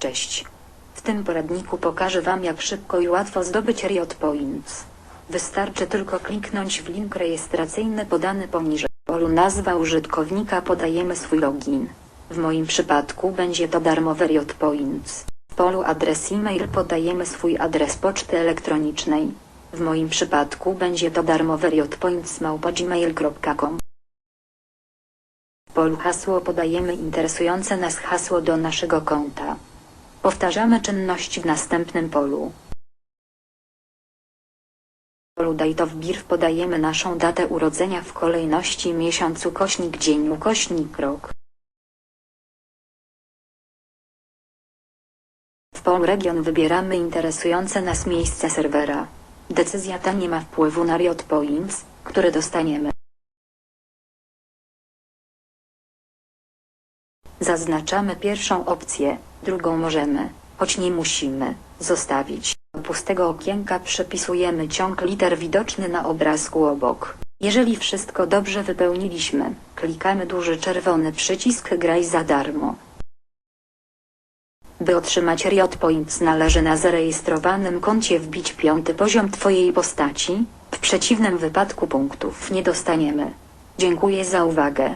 Cześć. W tym poradniku pokażę Wam jak szybko i łatwo zdobyć Riot Points. Wystarczy tylko kliknąć w link rejestracyjny podany poniżej. W polu nazwa użytkownika podajemy swój login. W moim przypadku będzie to darmowe Riot Points. W polu adres e-mail podajemy swój adres poczty elektronicznej. W moim przypadku będzie to darmowe Riot Points małpa.gmail.com. W polu hasło podajemy interesujące nas hasło do naszego konta. Powtarzamy czynność w następnym polu. W polu Date of Birth podajemy naszą datę urodzenia w kolejności miesiąc ukośnik dzień ukośnik rok. W polu region wybieramy interesujące nas miejsce serwera. Decyzja ta nie ma wpływu na Riot Points, które dostaniemy. Zaznaczamy pierwszą opcję, drugą możemy, choć nie musimy, zostawić. Pustego okienka przepisujemy ciąg liter widoczny na obrazku obok. Jeżeli wszystko dobrze wypełniliśmy, klikamy duży czerwony przycisk Graj za darmo. By otrzymać Riot Points należy na zarejestrowanym koncie wbić piąty poziom Twojej postaci, w przeciwnym wypadku punktów nie dostaniemy. Dziękuję za uwagę.